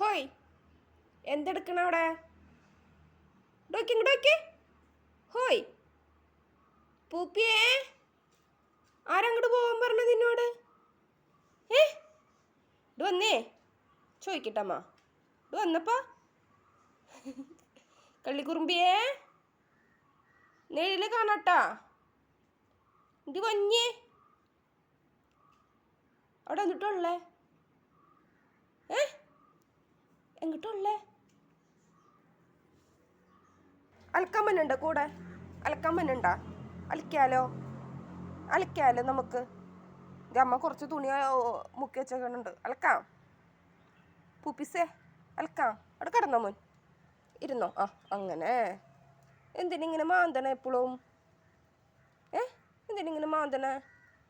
ഹോയ്. എന്തെടുക്കണ അവിടെ? ഡോക്കി ഹോയ്. പൂപ്പിയേ. ആരങ്ങോട്ട് പോകാൻ പറഞ്ഞത് എന്നോട് ഏ? ഇത് വന്നേ. ചോദിക്കട്ടമ്മ. ഇത് വന്നപ്പാ. കള്ളിക്കുറുമ്പിയേ. നെഴിൽ കാണാട്ടാ. ഇത് വഞ്ഞേ അവിടെ എന്നിട്ടുള്ളേ ഏ? എങ്ങോട്ടുള്ളേ? അലക്കാൻ പറ്റുന്നുണ്ടോ കൂടെ. അലക്കാൻ പറ്റുന്നുണ്ടോ അലക്കാലോ അലക്കാലോ നമുക്ക് അമ്മ കുറച്ച് തുണി മുക്കി വെച്ചേക്കുന്നുണ്ട് അലക്കാം പൂപ്പിസേ അലക്കാം അവിടെ കിടന്നോ മോൻ? ഇരുന്നോ? ആ അങ്ങനെ. എന്തിനിങ്ങനെ മാന്തണ എപ്പോഴും ഏ? എന്തിനിങ്ങനെ മാന്തണ?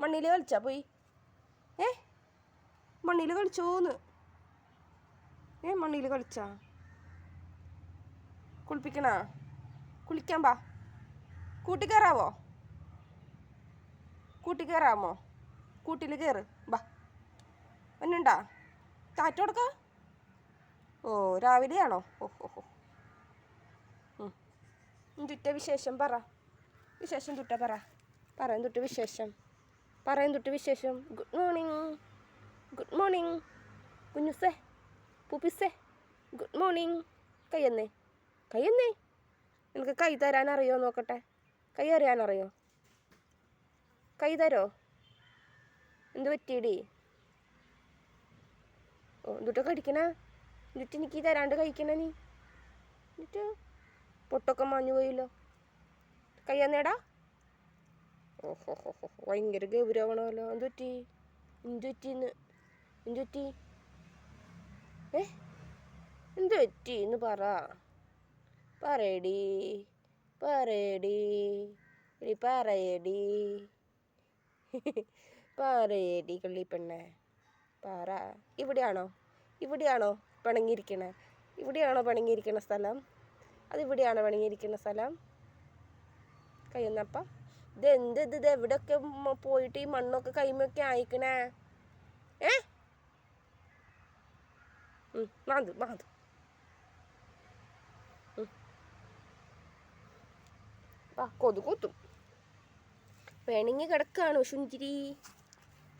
മണ്ണിൽ കളിച്ചാ പോയി? ഏ? മണ്ണിൽ കളിച്ചോന്ന്. ഏ മണ്ണിൽ കളിച്ചാ? കുളിപ്പിക്കണ? കുളിക്കാൻ പാ കൂട്ടി കൂട്ടിക്കയറാമോ കൂട്ടി കയറാമോ കൂട്ടിൽ കയറ് ബാ എന്നുണ്ടാ താറ്റ കൊടുക്ക. ഓ രാവിലെയാണോ? ഓ ഓ ഓ ഉം. എന്തുറ്റ വിശേഷം പറ. വിശേഷം തുട്ട പറ. പറയും തൊട്ട് വിശേഷം. പറയും തൊട്ട് വിശേഷം. Good morning. Good morning. കുഞ്ഞുസേ. പുപ്പിസേ ഗുഡ് മോർണിംഗ് കയ്യന്നേ കയ്യന്നേ. നിനക്ക് കൈ തരാൻ അറിയോ നോക്കട്ടെ? കൈ അറിയാൻ അറിയോ കൈ തരോ? എന്ത് പറ്റിയടി? ഓ എന്തുട്ടാ കടിക്കണേ? എന്നിട്ട് എനിക്ക് തരാണ്ട് കഴിക്കണ നീ? എന്നിട്ട് പൊട്ടൊക്കെ മാഞ്ഞു പോയില്ലോ. കയ്യന്നേടാ. ഓഹോ ഹോ ഹോ ഭയങ്കര ഗൗരവണമല്ലോ എന്തുറ്റി എന്തുറ്റിന്ന് എന്തുറ്റി ഏ? എന്ത് പറ്റി എന്ന് പറ. പറയടി പറയടി ഇനി പറയടി. പറയടി കള്ളിപ്പെണ്ണെ. പറ. ഇവിടെയാണോ? ഇവിടെയാണോ പിണങ്ങിയിരിക്കണേ? ഇവിടെയാണോ പിണങ്ങിയിരിക്കണ സ്ഥലം? അതിവിടെയാണോ പിണങ്ങിയിരിക്കുന്ന സ്ഥലം? കയ്യൊന്നപ്പ. ഇത്? എന്ത് ഇത് എവിടെയൊക്കെ പോയിട്ട് ഈ മണ്ണൊക്കെ കൈമൊക്കെ അയക്കണേ ഏ? ഉം, മാന്ത് മാന്ത് ما عنده കൊതു കൂത്തും പിണങ്ങി കിടക്കാണോ ശുഞ്ചിരി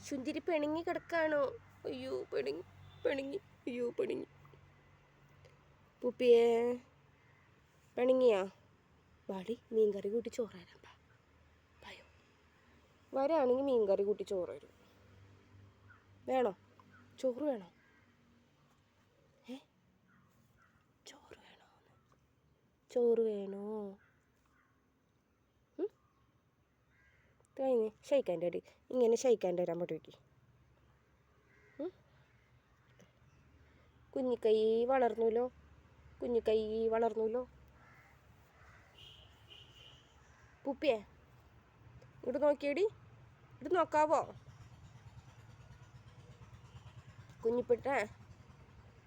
ശുഞ്ചിരി പിണങ്ങി കിടക്കാണോ? അയ്യോ പിണങ്ങി പിണങ്ങി അയ്യോ പിണങ്ങി. പൂപ്പിയേ പിണങ്ങിയാ? വാടി മീൻകറി കൂട്ടി ചോറ് തരാം. വായോ. വരാണെങ്കിൽ മീൻകറി കൂട്ടി ചോറ് തരും വേണോ? ചോറ് വേണോ ഏ ചോറ് വേണോ ചോറ് വേണോ? കഴിഞ്ഞ് ഷെയ്ക്കാന്റെ അടി. ഇങ്ങനെ ഷെയ്ക്കാന്റെ വരാൻ പറ്റുമോ കുഞ്ഞിക്കൈ വളർന്നുല്ലോ കുഞ്ഞിക്കൈ വളർന്നുല്ലോ പുപ്പിയെ ഇങ്ങോട്ട് നോക്കിയടി. ഇങ്ങോട്ട് നോക്കാവോ? കുഞ്ഞിപ്പെട്ട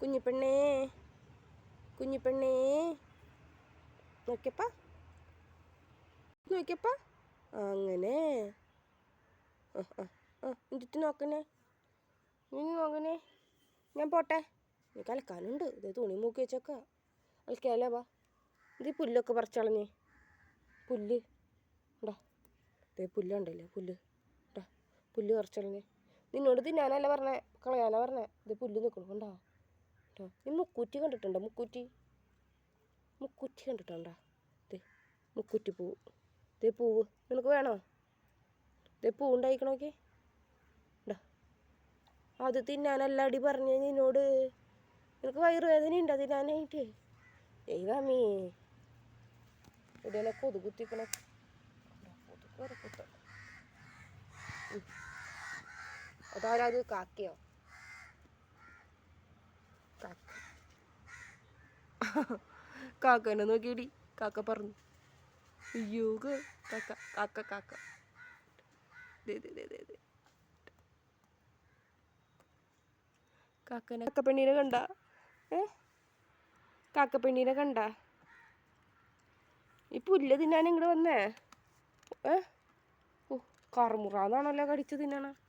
കുഞ്ഞിപ്പെണ്ണേ കുഞ്ഞിപ്പെണ്ണേ. നോക്കിയപ്പ. നോക്കിയപ്പാ. അങ്ങനെ. ആ എന്നിട്ട് നോക്കണേ. നീ നോക്കണേ. ഞാൻ പോട്ടെ. എനിക്ക് അലക്കാനുണ്ട്. ഇത് തുണി മൂക്കി വെച്ചേക്ക. അലക്കാലോ വാ. ഇത് പുല്ലൊക്കെ പറിച്ചളഞ്ഞേ പുല്ല്. ഉണ്ടോ ഇതേ പുല്ലുണ്ടല്ലേ പുല്ല്. ഉണ്ടാ പുല്ല് പറിച്ചളഞ്ഞേ നിന്നോട് തിന്നാനല്ല പറഞ്ഞേ? കളയാനാ പറഞ്ഞേ? ഇത് പുല്ല് നിൽക്കണം കണ്ടോ കേട്ടോ നീ മുക്കൂറ്റി കണ്ടിട്ടുണ്ടോ? മുക്കൂറ്റി? മുക്കൂറ്റി കണ്ടിട്ടുണ്ടോ? ദേ മുക്കുറ്റി പൂവ് ദേ പൂവ്. നിനക്ക് വേണോ? ദേ പൂ ഉണ്ടായിക്കണോക്കെ. ഉണ്ടോ അത് തിന്നാനല്ല അടി പറഞ്ഞ നിന്നോട്. നിനക്ക് വയറുവേദന ഉണ്ടോ തിന്നാനായിട്ട്? ദൈവമേ. ഇവിടെയാണ് കൊതുകുത്തിക്കണം കുത്തിക്കണ? കാക്കയോ? കാക്ക. കാക്കനെ നോക്കിയടി. കാക്ക പറഞ്ഞു അയ്യോ കാക്ക കാക്ക കാക്ക. കാക്കനെ കാക്കപ്പെണ്ണീനെ കണ്ട? ഏ? കാക്കപ്പെണ്ണീനെ കണ്ട? ഈ പുല്ല് തിന്നാൻ ഇങ്ങോട്ട് വന്നേ? ഏ? ഓ കറുമുറാന്നാണല്ലോ കടിച്ചു തിന്നണ.